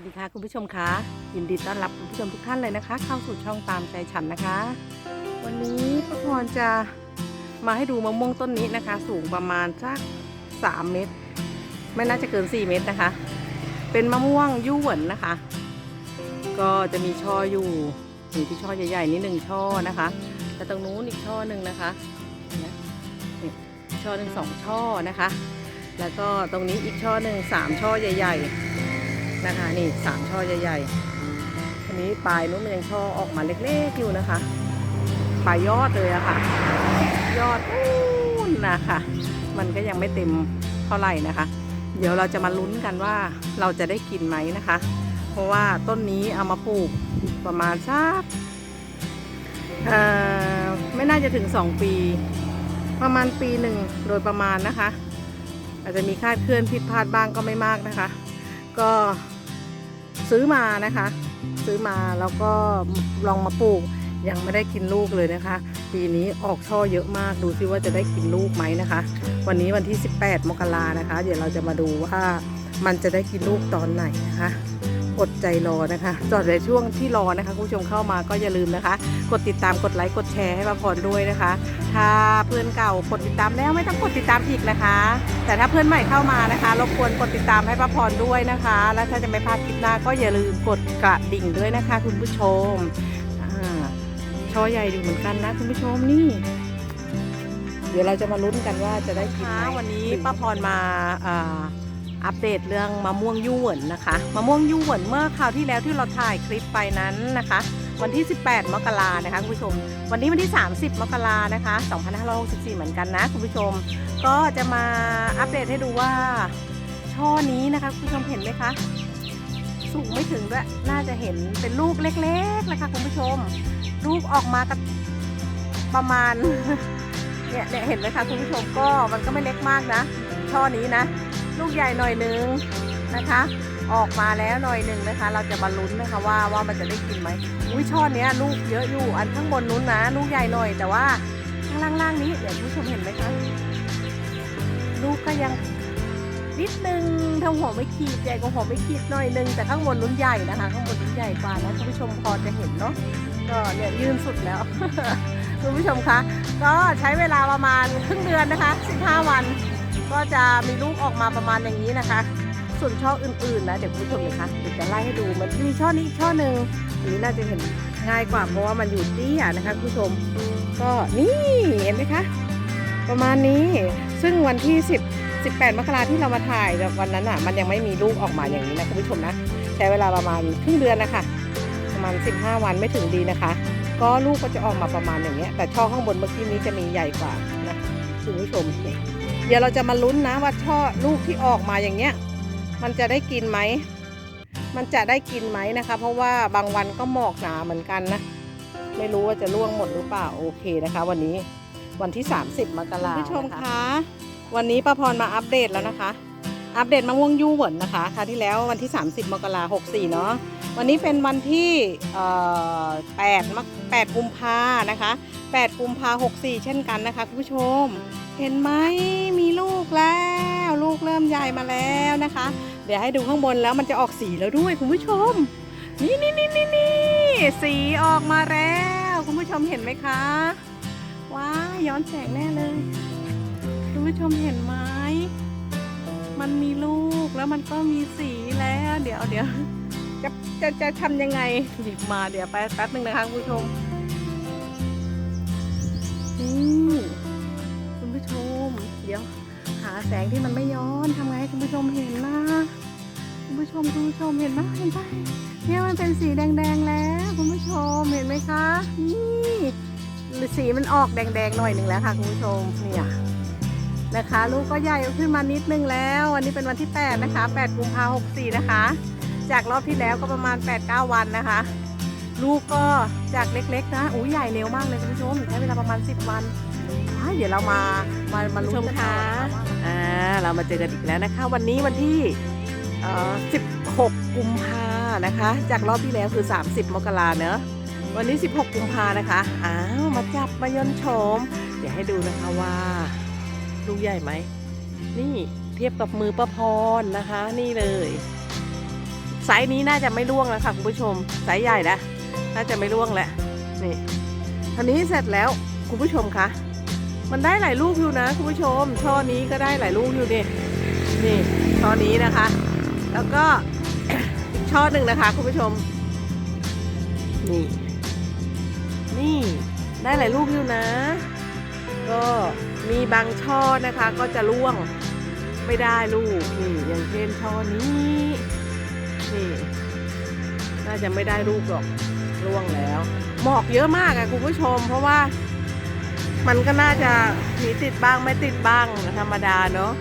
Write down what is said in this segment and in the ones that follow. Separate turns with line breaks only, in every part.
วัสดีค่ะคุณผู้ชมคะยินดีต้อนรับคุณผู้ชมทุกท่านเลยนะคะ เข้าสู่ช่องตามใจฉันนะคะ วันนี้ป้าพรจะมาให้ดูมะม่วงต้นนี้นะคะ สูงประมาณสัก3เมตร ไม่น่าจะเกิน 4 เมตรนะคะ เป็นมะม่วงยู่หวนนะคะ ก็จะมีช่ออยู่อยู่ที่ช่อใหญ่ๆนี่หนึ่งช่อนะคะ แต่ตรงนู้นอีกช่อหนึ่งนะคะนะนี่ช่อหนึ่งสองช่อนะคะ แล้วก็ตรงนี้อีกช่อหนึ่งสามช่อใหญ่ ๆ นะคะ นี่สามช่อใหญ่ๆอันนี้ปลายนู้นมันยังช่อออกมาเล็กๆอยู่นะคะ ปลายยอดเลยอะค่ะ ยอดนู่นนะคะ มันก็ยังไม่เต็มเท่าไหร่นะคะ เดี๋ยวเราจะมาลุ้นกันว่าเราจะได้กินไหมนะคะ เพราะว่าต้นนี้เอามาปลูกประมาณสักไม่น่าจะถึง 2 ปี ประมาณปีหนึ่งโดยประมาณนะคะ อาจจะมีคาดเคลื่อนผิดพลาดบ้างก็ไม่มากนะคะ ก็ซื้อมานะคะ ซื้อมาแล้วก็ลองมาปลูกยังไม่ได้กินลูกเลยนะคะ ปีนี้ออกช่อเยอะมากดูซิว่าจะได้กินลูกไหมนะคะ วันนี้วันที่ 18 มกรานะคะ เดี๋ยวเราจะมาดูว่ามันจะได้กินลูกตอนไหนนะคะ อดใจรอนะคะ จอดในช่วงที่รอนะคะคุณผู้ชมเข้ามาก็อย่าลืมนะคะ กดติดตามกดไลค์กดแชร์ให้ป้าพรด้วยนะคะ ถ้าเพื่อนเก่ากดติดตามแล้วไม่ต้องกดติดตามอีกนะคะ แต่ถ้าเพื่อนใหม่เข้ามานะคะรบกวนกดติดตามให้ป้าพรด้วยนะคะ และถ้าจะไม่พลาดคลิปหน้าก็อย่าลืมกดกระดิ่งด้วยนะคะ คุณผู้ชมอ่าช่อใหญ่ดูเหมือนกันนะคุณผู้ชมนี่เดี๋ยวเราจะมาลุ้นกันว่าจะได้กินไหมวันนี้ป้าพรมา อัปเดตเรื่องมะม่วงยู่เหวินนะคะมะม่วงยู่เหวินเมื่อคราวที่แล้วที่เราถ่ายคลิปไปนั้นนะคะ วันที่ 18 มกรานะคะคุณผู้ชม วันนี้วันที่ 30 มกรานะคะ 2564 เหมือนกันนะคุณผู้ชม ก็จะมาอัปเดตให้ดูว่าช่อนี้นะคะคุณผู้ชมเห็นไหมคะสูงไม่ถึงด้วยน่าจะเห็นเป็นลูกเล็กๆนะคะคุณผู้ชม ลูกออกมากับประมาณเนี่ยเนี่ยเห็นไหมคะคุณผู้ชมก็มันก็ไม่เล็กมากนะ ช่อนี้นะ ลูกใหญ่หน่อยนึงนะคะ ออกมาแล้วหน่อยหนึ่งนะคะ เราจะมาลุ้นนะคะว่าว่ามันจะได้กินไหมอุ้ยช่อเนี้ยลูกเยอะอยู่อันข้างบนนู้นนะ ลูกใหญ่หน่อยแต่ว่าข้างล่างๆนี้เดี๋ยวผู้ชมเห็นไหมคะลูกก็ยังนิดนึงท่าหัวไม่ขีดใหญ่กว่าหัวไม่ขีดหน่อยนึงแต่ข้างบนนู้นใหญ่นะคะข้างบนนู้นใหญ่กว่านะคุณผู้ชมพอจะเห็นเนาะก็เนี่ยยืนสุดแล้วคุณผู้ชมคะก็ใช้เวลาประมาณครึ่งเดือนนะคะ 15 วัน ก็จะมีลูกออกมาประมาณอย่างนี้นะคะ ส่วนช่ออื่นๆนะเดี๋ยวคุณผู้ชมนะคะเดี๋ยวจะไล่ให้ดูมันมีช่อนี้อีกช่อหนึ่งอันนี้น่าจะเห็นง่ายกว่าเพราะว่ามันอยู่เตี้ยนะคะคุณผู้ชมก็นี่เห็นไหมคะ ประมาณนี้ซึ่งวันที่ 10 18 มกราที่เรามาถ่ายวันนั้นอะ มันยังไม่มีลูกออกมาอย่างนี้นะคุณผู้ชมนะใช้เวลาประมาณครึ่งเดือนนะคะประมาณ 15 วันไม่ถึงดีนะคะ ก็ลูกก็จะออกมาประมาณอย่างเงี้ยแต่ช่อข้างบนเมื่อกี้นี้จะมีใหญ่กว่านะคุณผู้ชม เดี๋ยวเราจะมาลุ้นนะว่าช่อลูกที่ออกมาอย่างเงี้ย มันจะได้กินไหม มันจะได้กินไหมนะคะ เพราะว่าบางวันก็หมอกหนาเหมือนกันนะ ไม่รู้ว่าจะร่วงหมดหรือเปล่าโอเคนะคะ วันนี้วันที่ 30มกราคมผู้ชมคะ วันนี้ป้าพรมาอัปเดตแล้วนะคะ อัปเดตมะม่วงยู่เหวินนะคะคราวที่แล้ววันที่ 30มกราคม64เนาะวันนี้เป็นวันที่เอ่อ8มก8กุมภานะคะ 8 กุมภา64 เช่นกันนะคะคุณผู้ชม เห็นไหมมีลูกแล้ว ลูกเริ่มใหญ่มาแล้วนะคะ เดี๋ยวให้ดูข้างบนแล้วมันจะออกสีแล้วด้วยคุณผู้ชม นี่นี่นี่นี่นี่สีออกมาแล้ว คุณผู้ชมเห็นไหมคะว้าย้อนแสงแน่เลย คุณผู้ชมเห็นไหมมันมีลูกแล้วมันก็มีสีแล้ว เดี๋ยวเดี๋ยวจะจะจะทำยังไงหยิบมาเดี๋ยวไปแป๊บหนึ่งนะคะคุณผู้ชมนี่ เดี๋ยว หาแสงที่มันไม่ย้อนทำไงให้คุณผู้ชมเห็นนะคุณผู้ชมคุณผู้ชมเห็นไหมเห็นไหมเนี่ยมันเป็นสีแดงๆแล้วคุณผู้ชมเห็นไหมคะนี่สีมันออกแดงๆหน่อยหนึ่งแล้วค่ะคุณผู้ชมเนี่ยนะคะลูกก็ใหญ่ขึ้นมานิดนึงแล้ว วันนี้เป็นวันที่ 8 นะคะ 8 กุมภาพันธ์64 นะคะ จากรอบที่แล้วก็ประมาณ 8-9 วันนะคะ ลูกก็จากเล็กๆนะอู้ใหญ่เร็วมากเลยคุณผู้ชมใช้เวลาประมาณ 10 วัน เดี๋ยวเรามามามาลุ้นกันต่อนะคะว่าอ่าเรามาเจอกันอีกแล้วนะคะ วันนี้วันที่เอ่อ16 กุมภานะคะ จากรอบที่แล้วคือ 30 มกราเนอะวันนี้ 16 กุมภานะคะอ้าวมาจับมายนต์โฉมเดี๋ยวให้ดูนะคะว่าลูกใหญ่ไหมนี่เทียบกับมือประพรนะคะ นี่เลยไซส์นี้น่าจะไม่ร่วงแล้วค่ะคุณผู้ชมไซส์ใหญ่แล้วน่าจะไม่ร่วงแล้วนี่ทีนี้เสร็จแล้วคุณผู้ชมคะ มันได้หลายลูกอยู่นะคุณผู้ชมช่อนี้ก็ได้หลายลูกอยู่นี่นี่ช่อนี้นะคะ แล้วก็ช่อหนึ่งนะคะคุณผู้ชม นี่ นี่ได้หลายลูกอยู่นะ ก็มีบางช่อนะคะ ก็จะร่วงไม่ได้ลูกนี่อย่างเช่นช่อนี้นี่น่าจะไม่ได้ลูกหรอกร่วงแล้ว หมอกเยอะมากอะคุณผู้ชม เพราะว่า มันก็น่าจะมีติดบ้างไม่ติดบ้างธรรมดาเนาะ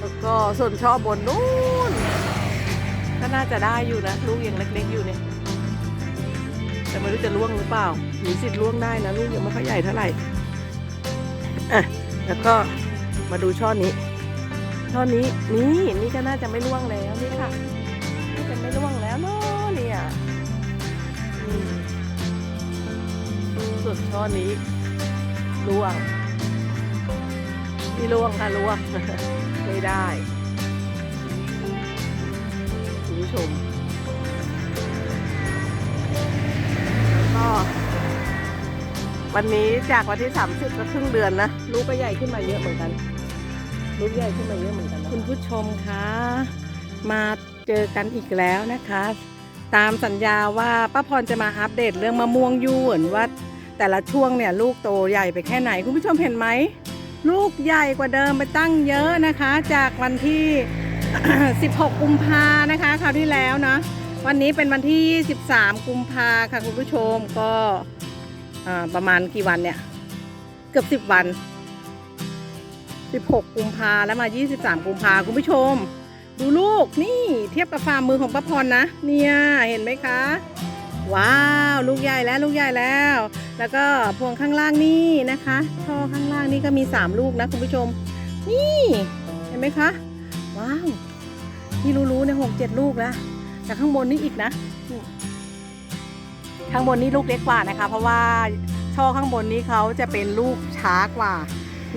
แล้วก็ส่วนช่อบนนู้นก็น่าจะได้อยู่นะลูกยังเล็กๆอยู่เนี่ยแต่ไม่รู้จะล่วงหรือเปล่ามีสิทธิ์ล่วงได้นะลูกยังไม่ค่อยใหญ่เท่าไหร่อะแล้วก็มาดูช่อนี้ ช่อนี้นี่นี่ก็น่าจะไม่ล่วงแล้วนี่ค่ะนี่จะไม่ล่วงแล้วเนาะเนี่ยส่วนช่อนี้ ล่วงนี่ล่วงค่ะล่วง ไม่ได้คุณผู้ชมแล้วก็วันนี้จากวันที่ 30ก็ครึ่งเดือนนะลูกก็ใหญ่ขึ้นมาเยอะเหมือนกันลูกใหญ่ขึ้นมาเยอะเหมือนกันนะคุณผู้ชมคะมาเจอกันอีกแล้วนะคะ ตามสัญญาว่าป้าพรจะมาอัปเดตเรื่องมะม่วงยูเหมือนว่า แต่ละช่วงเนี่ยลูกโตใหญ่ไปแค่ไหนคุณผู้ชมเห็นไหมลูกใหญ่กว่าเดิมไปตั้งเยอะนะคะ จากวันที่ 16 กุมภานะคะคราวที่แล้วเนาะวันนี้เป็นวันที่ 23 กุมภาค่ะคุณผู้ชมก็ประมาณกี่วันเนี่ย เกือบ 10 วัน 16 กุมภาแล้วมา 23 กุมภาคุณผู้ชม ดูลูกนี่เทียบกับฝ่ามือของป้าพรนะ เนี่ยเห็นไหมคะ ว้าวลูกใหญ่แล้วลูกใหญ่แล้ว แล้วก็พวงข้างล่างนี่นะคะช่อข้างล่างนี่ก็มี 3 ลูกนะคุณผู้ชม นี่เห็นไหมคะ ว้าวที่รู้ๆเนี่ยหกเจ็ดลูกแล้วแต่ข้างบนนี่อีกนะข้างบนนี่ลูกเล็กกว่านะคะ เพราะว่าช่อข้างบนนี้เขาจะเป็นลูกช้ากว่า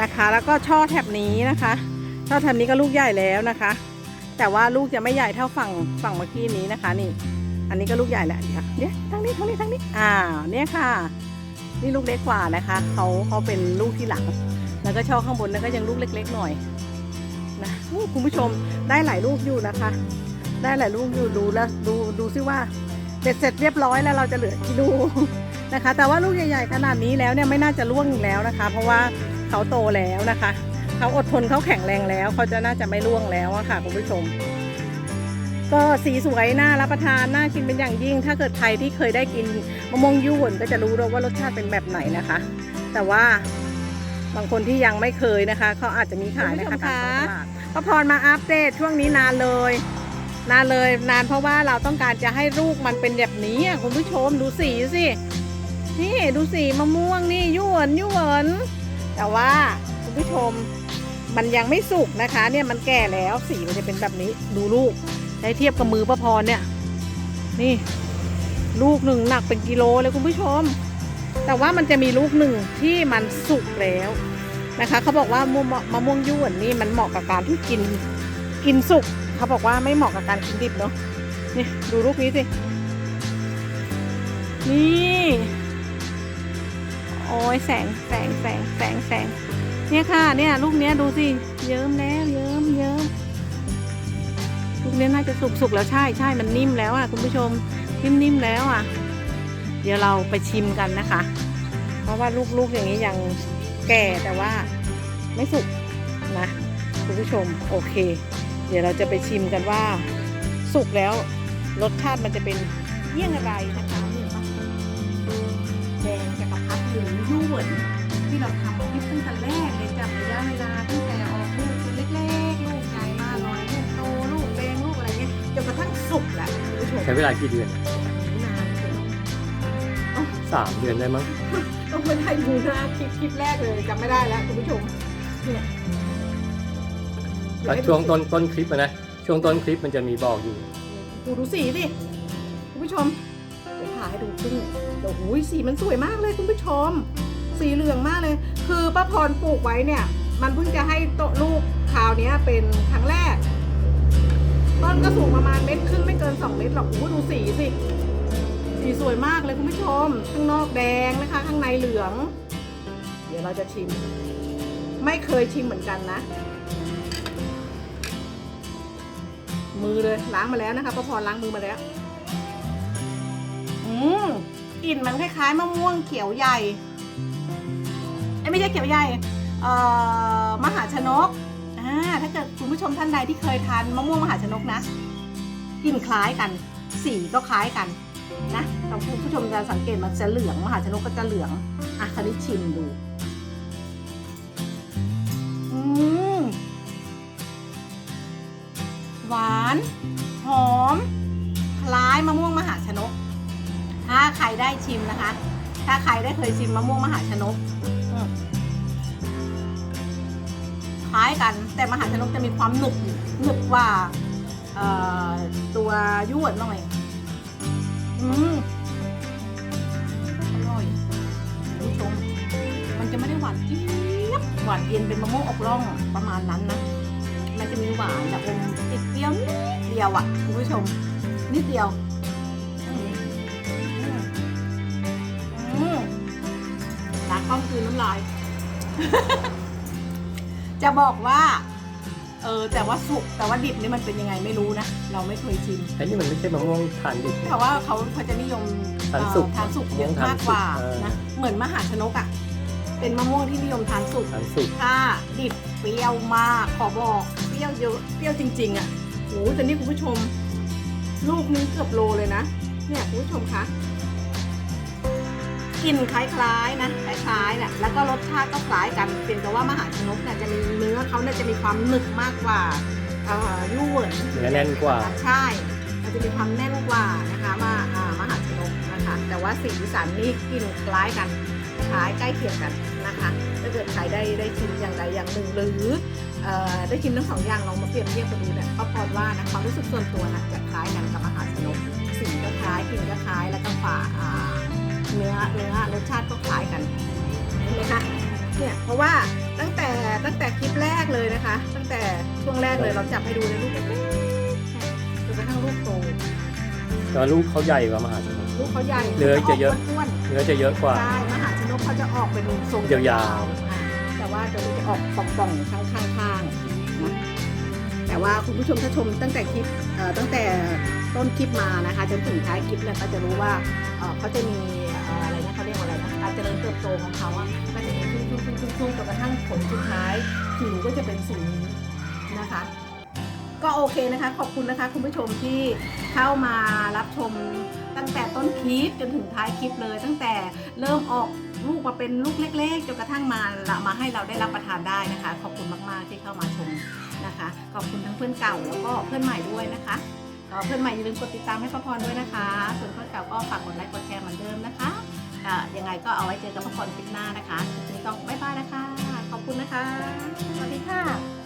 นะคะ แล้วก็ช่อแถบนี้นะคะ ช่อแถบนี้ก็ลูกใหญ่แล้วนะคะ แต่ว่าลูกจะไม่ใหญ่เท่าฝั่งฝั่งเมื่อกี้นี้นะคะ นี่ อันนี้ก็ลูกใหญ่แหละ เดี๋ยวทั้งนี้ทั้งนี้ทั้งนี้อ้าเนี่ยค่ะ นี่ลูกเล็กกว่านะคะเขาเขาเป็นลูกที่หลัง แล้วก็ช่อข้างบนนั้นก็ยังลูกเล็ก ๆ หน่อยนะคุณผู้ชมได้หลายลูกอยู่นะคะ ได้หลายลูกอยู่ดูแล้วดูดูซิว่าเสร็จเสร็จเรียบร้อยแล้วเราจะเหลือกี่ลูกนะคะ แต่ว่าลูกใหญ่ๆขนาดนี้แล้วเนี่ยไม่น่าจะร่วงอีกแล้วนะคะ เพราะว่าเขาโตแล้วนะคะเขาอดทนเขาแข็งแรงแล้วเขาจะน่าจะไม่ร่วงแล้วอะค่ะคุณผู้ชม ก็สีสวยน่ารับประทานน่ากินเป็นอย่างยิ่ง ถ้าเกิดใครที่เคยได้กินมะม่วงยุ่นก็จะรู้แล้วว่ารสชาติเป็นแบบไหนนะคะ แต่ว่าบางคนที่ยังไม่เคยนะคะเขาอาจจะมีขายนะคะตามท้องตลาดป้าพรมาอัปเดตช่วงนี้นานเลย นานเลยนานเพราะว่าเราต้องการจะให้ลูกมันเป็นแบบนี้อะคุณผู้ชมดูสีสินี่ดูสีมะม่วงนี่ยุ่นยุ่นแต่ว่าคุณผู้ชมมันยังไม่สุกนะคะ เนี่ยมันแก่แล้วสีมันจะเป็นแบบนี้ดูลูก ได้เทียบกับมือป้าพรเนี่ย นี่ ลูกหนึ่งหนักเป็นกิโลเลยคุณผู้ชม แต่ว่ามันจะมีลูกหนึ่งที่มันสุกแล้วนะคะเขาบอกว่ามะม่วงมะม่วงยุ่นนี่มันเหมาะกับการที่กินกินสุกเขาบอกว่าไม่เหมาะกับการกินดิบเนาะนี่ดูลูกนี้สินี่โอ้ยแสงแสงแสงแสงแสงเนี่ยค่ะเนี่ยลูกเนี้ยดูสิเยิ้มแล้วเยิ้มเยิ้ม ลูกเนี้ยน่าจะสุกสุกแล้วใช่ใช่มันนิ่มแล้วอะคุณผู้ชมนิ่มๆแล้วอะ เดี๋ยวเราไปชิมกันนะคะ เพราะว่าลูกๆอย่างนี้ยังแก่แต่ว่าไม่สุกนะคุณผู้ชมโอเค เดี๋ยวเราจะไปชิมกันว่า สุกแล้วรสชาติมันจะเป็นเยี่ยงอะไรนะคะ ใช้
เวลากี่เดือน
นานเชียว
สามเดือนได้มั้ง
ต้องไม่ได้ดูหน้าคลิปคลิปแรกเลยจำไม่ได้แล้วคุณผู้ชมเนี่ย
แล้วช่วงต้นต้นคลิปอะนะช่วงต้นคลิปมันจะมีบอกอยู่
ดูดูสีสิคุณผู้ชมเดี๋ยวถ่ายให้ดูครึ่งโอ้โหสีมันสวยมากเลยคุณผู้ชม สีเหลืองมากเลย คือป้าพรปลูกไว้เนี่ย มันเพิ่งจะให้โตะลูกคราวเนี้ยเป็นครั้งแรก ต้นก็สูงประมาณเม็ดครึ่งไม่เกิน2ลิตรหรอกโอ้ดูสีสิ สีสวยมากเลยคุณผู้ชม ข้างนอกแดงนะคะ ข้างในเหลือง เดี๋ยวเราจะชิม ไม่เคยชิมเหมือนกันนะ มือเลยล้างมาแล้วนะคะป้าพรล้างมือมาแล้ว อืมกลิ่นมันคล้ายๆมะม่วงเขียวใหญ่เอ้ยไม่ใช่เขียวใหญ่ เอ่อมหาชนก อ่าถ้าเกิดคุณผู้ชมท่านใดที่เคยทานมะม่วงมหาชนกนะกลิ่นคล้ายกัน สีก็คล้ายกันนะเราคุณผู้ชมจะสังเกตมันจะเหลืองมหาชนกก็จะเหลืองอะคันนี้ชิมดูอืมหวานหอม คล้ายมะม่วงมหาชนก ถ้าใครได้ชิมนะคะ ถ้าใครได้เคยชิมมะม่วงมหาชนกายกัน แต่มหาชนกจะมีความหนึบหนึบกว่าเอ่อตัวยวดหน่อย อืมอร่อยคุณผู้ชมมันจะไม่ได้หวานเจี๊ยบหวานเย็นเป็นมะม่วงอกร่องประมาณนั้นนะ มันจะมีหวานแบบอมติดเปรี้ยวนิดเดียวอะคุณผู้ชม นิดเดียวอืมอืมอืมตากล้องคืนน้ำลาย จะบอกว่า เออแต่ว่าสุกแต่ว่าดิบนี่มันเป็นยังไงไม่รู้นะ เราไม่เคยชิม
ไอ้นี่มันไม่ใช่มะม่วงทานดิบ
แต่ว่าเขาเขาจะนิยม
ทานสุก
เอ่อทานสุกเยอะ
มะม่วงทาน
มากกว่า
สุกเออ
นะเหมือนมหาชนกอะ่ะเป็นมะม่วงที่นิยมทานสุก
ทานสุก
ถ้าดิบเปรี้ยวมากขอบอกเปรี้ยวเยอะเปรี้ยวจริง ๆอะ่ะโอ้แต่นี่คุณผู้ชม ลูกนี้เกือบโลเลยนะ เนี่ยคุณผู้ชมคะ กลิ่นคล้ายๆนะคล้ายๆเนี่ยแล้วก็รสชาติก็คล้ายกันเพียงแต่ว่ามหาชนกเนี่ยจะมีเนื้อเขาเนี่ยจะมีความหนึบมากกว่าเอ่อยูเหวิน
เนื้อแน่นกว่า
ใช่มันจะมีความแน่นกว่านะคะมาอ่ามหาชนกนะคะแต่ว่าสีสันนี่กลิ่นคล้ายกันคล้ายใกล้เคียงกันนะคะถ้าเกิดใครได้ได้ชิมอย่างใดอย่างหนึ่งหรือเอ่อได้ชิมทั้งสองอย่างลองมาเปรียบเทียบกันดูเนี่ยก็พอว่านะความรู้สึกส่วนตัวนะจะคล้ายกันกับมหาชนกสีก็คล้ายกลิ่นก็คล้ายแล้วก็ฝา อ่าเนื้อเนื้อรสชาติก็คล้ายกันเห็นไหมคะเนี่ยเพราะว่าตั้งแต่ตั้งแต่คลิปแรกเลยนะคะ ตั้งแต่ช่วงแรกเลยเราจับให้ดูในลูกเล็กๆจนกระทั่งลูกโต
แล้วลูกเขาใหญ่กว่ามหาชนก
ลูกเขาใหญ่
เนื้อจะเยอะ
อ้วนๆ
เนื้อจะเยอะกว่า
ใช่มหาชนกเขาจะออกเป็นทรง
ยาวๆ
ๆอะแต่ว่าตัวนี้จะออกป่องๆข้างๆนะแต่ว่าคุณผู้ชมถ้าชมตั้งแต่คลิปเอ่อตั้งแต่ต้นคลิปมานะคะจนถึงท้ายคลิปเนี่ยก็จะรู้ว่าเอ่อเขาจะมี เจริญเติบโตของเขาอะก็จะมีชุ่มๆๆๆจนกระทั่งผลสุดท้ายผิวก็จะเป็นสีนี้นะคะ ก็โอเคนะคะ ขอบคุณนะคะคุณผู้ชมที่เข้ามารับชมตั้งแต่ต้นคลิปจนถึงท้ายคลิปเลย ตั้งแต่เริ่มออกลูกมาเป็นลูกเล็กๆจนกระทั่งมาละมาให้เราได้รับประทานได้นะคะ ขอบคุณมากๆที่เข้ามาชมนะคะ ขอบคุณทั้งเพื่อนเก่าแล้วก็เพื่อนใหม่ด้วยนะคะเพื่อนใหม่อย่าลืมกดติดตามให้ป้าพรด้วยนะคะ ส่วนเพื่อนเก่าก็ฝากกดไลค์กดแชร์เหมือนเดิมนะคะ ยังไงก็เอาไว้เจอกับป้าพรคลิปหน้านะคะคลิปนี้ต้องบ๊ายบายนะคะ ขอบคุณนะคะ สวัสดีค่ะ